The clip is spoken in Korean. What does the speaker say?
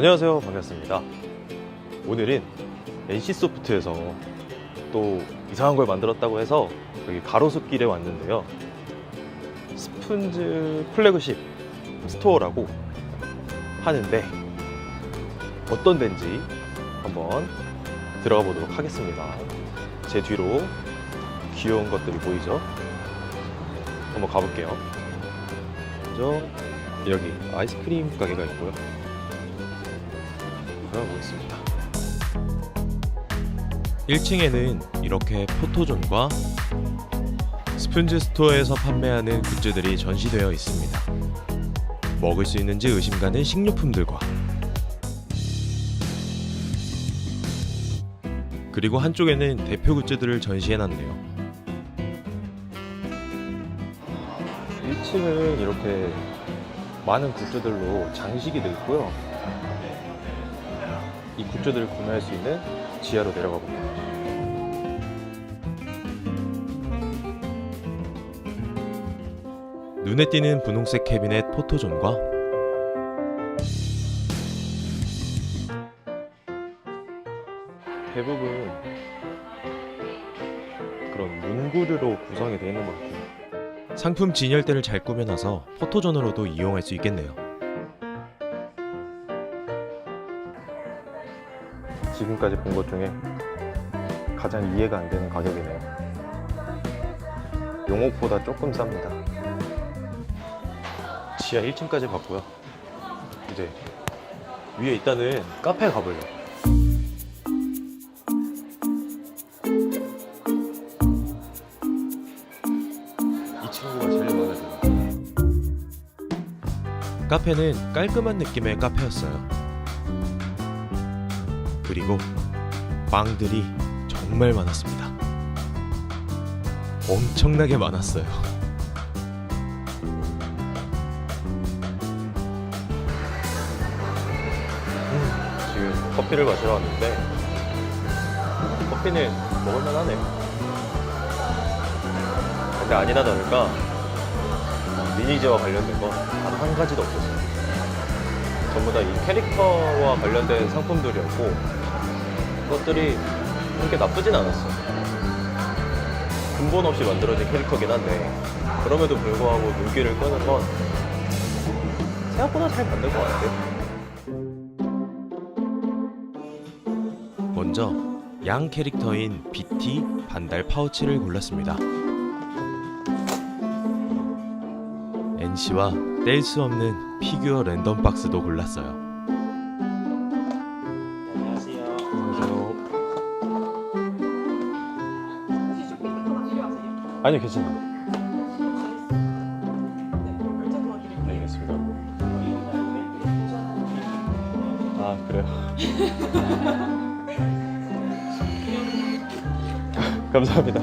안녕하세요. 반갑습니다. 오늘은 NC소프트에서 또 이상한 걸 만들었다고 해서 여기 가로수길에 왔는데요. 스푼즈 플래그십 스토어라고 하는데 어떤 데인지 한번 들어가 보도록 하겠습니다. 제 뒤로 귀여운 것들이 보이죠? 한번 가볼게요. 먼저 여기 아이스크림 가게가 있고요 들어보겠습니다. 1층에는 이렇게 포토존과 스푼즈 스토어에서 판매하는 굿즈들이 전시되어 있습니다. 먹을 수 있는지 의심 가는 식료품들과 그리고 한쪽에는 대표 굿즈들을 전시해놨네요. 1층은 이렇게 많은 굿즈들로 장식이 되어 있고요. 이 굿즈들을 구매할 수 있는 지하로 내려가 봅니다. 눈에 띄는 분홍색 캐비넷 포토존과 대부분 그런 문구류로 구성이 되어 있는 것 같아요. 상품 진열대를 잘 꾸며놔서 포토존으로도 이용할 수 있겠네요. 지금까지 본 것 중에 가장 이해가 안 되는 가격이네요. 용옥보다 조금 쌉니다. 지하 1층까지 봤고요. 이제 위에 있다는 카페 가볼래요. 이 친구가 제일 마음에 들어요. 카페는 깔끔한 느낌의 카페였어요. 그리고 빵들이 정말 많았습니다. 엄청나게 많았어요. 음, 지금 커피를 마시러 왔는데 커피는 먹을만 하네요. 근데 아니나 다를까 미니즈와 관련된 건 단 한 가지도 없었어요. 전부 다 이 캐릭터와 관련된 상품들이었고 그것들이 그렇게 나쁘진 않았어요. 근본 없이 만들어진 캐릭터긴 한데 그럼에도 불구하고 눈길을 끄는 건 생각보다 잘 만든 것 같아요. 먼저 양 캐릭터인 BT 반달 파우치를 골랐습니다. NC와 뗄 수 없는 피규어 랜덤 박스도 골랐어요. 안녕하세요. 안녕하세요. 아니 괜찮아요. 알겠습니다. 아 그래요. 감사합니다.